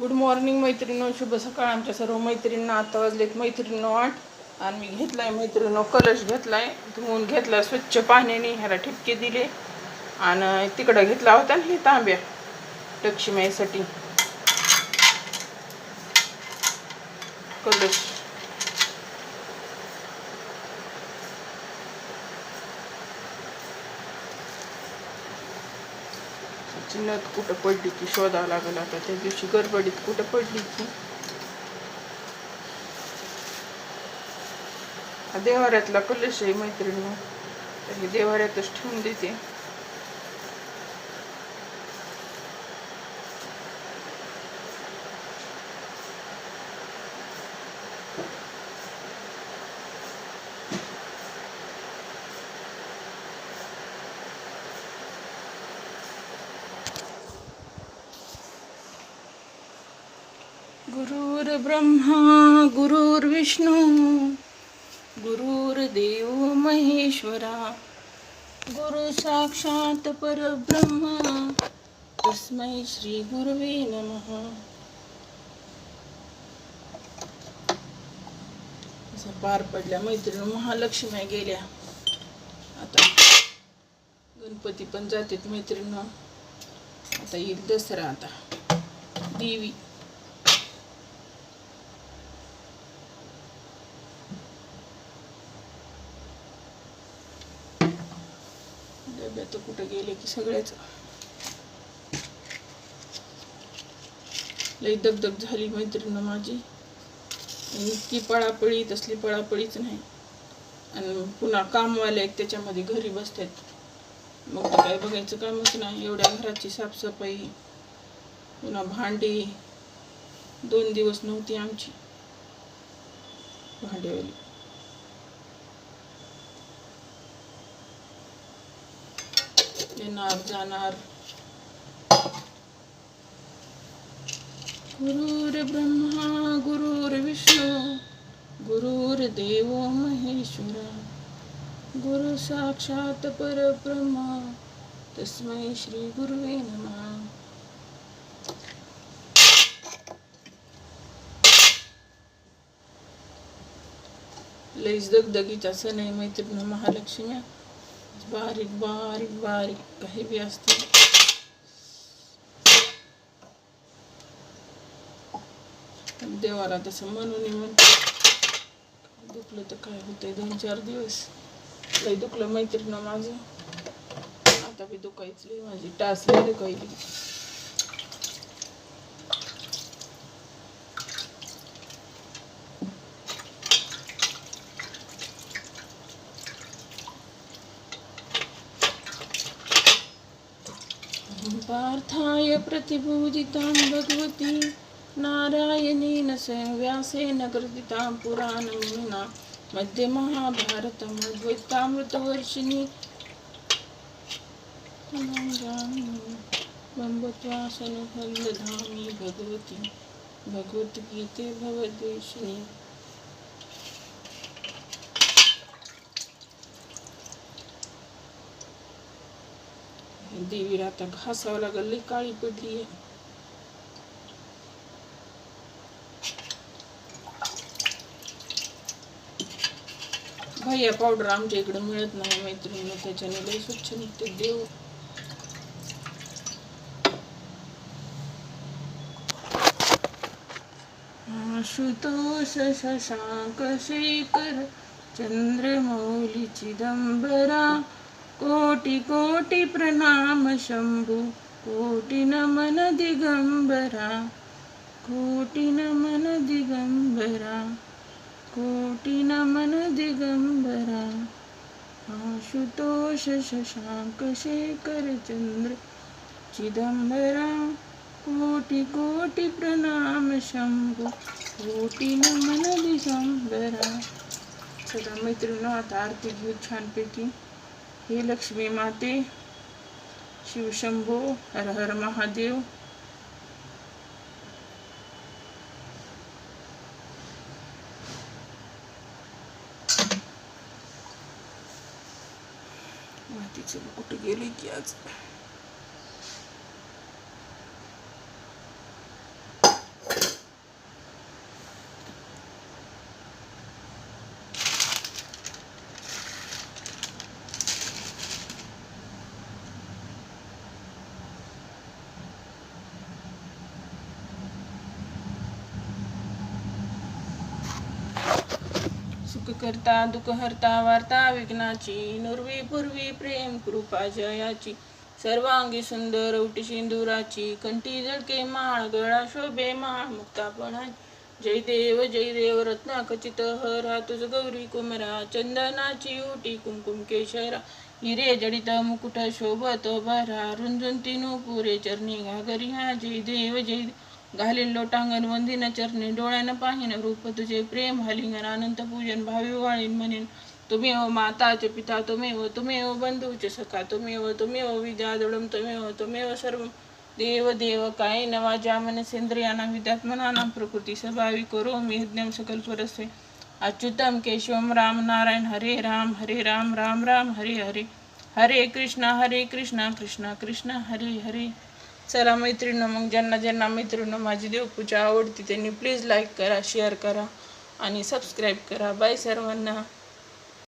Good morning मैत्रिणो शुभ सकाळ. आमच्या सर्व मैत्रिणींना आता वाजलेत मैत्रिणीनो आठ. आणि मी घेतलाय मैत्रिणीनो कलश घेतलाय. धुवून घेतला स्वच्छ पाण्याने. ह्याला ठिपके दिले. आणि तिकडं घेतला होता ना हे तांब्या. लक्ष्मीसाठी. कलश. चिन्हत कुठं पडली की शोधावं लागलं आता. त्या दिवशी गडबडीत कुठं पडली की हा देवाऱ्यातला कलश आहे मैत्रिणी. देवाऱ्यातच ठेवून देते. गुरुर्ब्रह्मा गुरुर्विष्णू गुरुर्देव महेश्वरा गुरु साक्षात परब्रह्मा तस्मै श्री गुरुवे नमः. असं पार पडल्या मैत्रिणी महालक्ष्म्या गेल्या. आता गणपती पण जातात मैत्रिणी. आता येईल दसरा आता. देवी. तर कुठं गेले की सगळ्याच लई दगदग झाली मैत्रीण माझी. इतकी पळापळी तसली पळापळीच नाही. आणि पुन्हा कामवाले आहेत त्याच्यामध्ये घरी बसतात. मग ते काय बघायचं कामच नाही. एवढ्या घराची साफसफाई पुन्हा भांडी. दोन दिवस नव्हती आमची. भांडेवाली. येणार जाणार. गुरुर ब्रह्मा गुरुर विष्णू गुरुर देव महेश्वरा. गुरु साक्षात परब्रह्मा तस्मै श्री गुरुवे नमः. लईच दगदगीचा सण आहे मैत्रीण महालक्ष्म्या बारीक बारीक बारीक काही बी असते देवाला तसं म्हणून म्हणतो दुखलं तर काय होतंय दोन चार दिवस लई दुखलं मैत्रीण माझं आता बी दुखायच माझी टास दुखायली पार्थाय प्रतिपूजितां भगवती नारायणेन स्वयं व्यासेन कृतितां पुराणमुनिना मध्यमहाभारतम् अद्वैतामृतवर्षिणी बम्बत्वासनफलधामी भगवती भगवद्गीते भवद्वेषिणी देवीला आता घासावं लागल लई काळी पडली आहे. भैया पावडर आमच्या इकडे मिळत नाही मैत्रिणी त्याच्याने लई स्वच्छ निघते देव. आशुतोष शशांक शेखर चंद्रमौली चिदंबरा कोटी कोटि प्रणाम शंभू कोटी नमन दिगंबरा कोटी नमन दिगंबरा कोटी नमन दिगंबरा आशुतोष शशांक शेखर चंद्र चिदंबरा कोटि कोटी प्रणाम शंभू कोटी नमन दिगंबरा. सगळ्या मैत्रिणी आता आरती घेऊ छानपैकी. हे लक्ष्मी माते शिवशंभो हर हर महादेव. मातीचे कुठे गेले की आज सुख करता दुःखहर्ता वार्ता विघ्नाची नुर्वी पूर्वी प्रेम कृपा जयाची. सर्वांगी सुंदर उटी सिंदुराची कंठी जळके माळ गळा शोभे माळ मुक्तापणा जय देव जय देव रत्ना खचित हरा तुझ गौरी कुमरा चंदनाची उटी कुमकुम केशरा. हिरे जडित मुकुट शोभत भरा रुंजून तिनू पुरे चरणी घागरी हा जय देव जय देव. घालील लोटांगण वंदिन चरणी डोळ्यानं पाहिन रूप तुझे प्रेम हलिंगन अनंत पूजन भावी वाळीन म्हणेन. तुम्ही हो माताचे पिता तुम्ही हो तुम्ही हो बंधूचे सखा तुम्ही व तुम्ही हो विद्यादुडम तुम्ही हो तुम्ही हो सर्व. देव देव काय नवाजा मनसेंद्रियाना विद्यात्मनानां प्रकृती स्वभावी करो मी यज्ञम सकल परसे अच्युतम केशवम राम नारायण हरे राम हरे राम राम राम हरे हरे. हरे कृष्णा हरे कृष्णा कृष्णा कृष्णा हरे हरे. चला मैत्रिणी मग ज्यांना ज्यांना मैत्रिणी माझी देवपूजा आवडती त्यांनी प्लीज लाईक करा शेअर करा आणि सबस्क्राईब करा. बाय सर्वांना.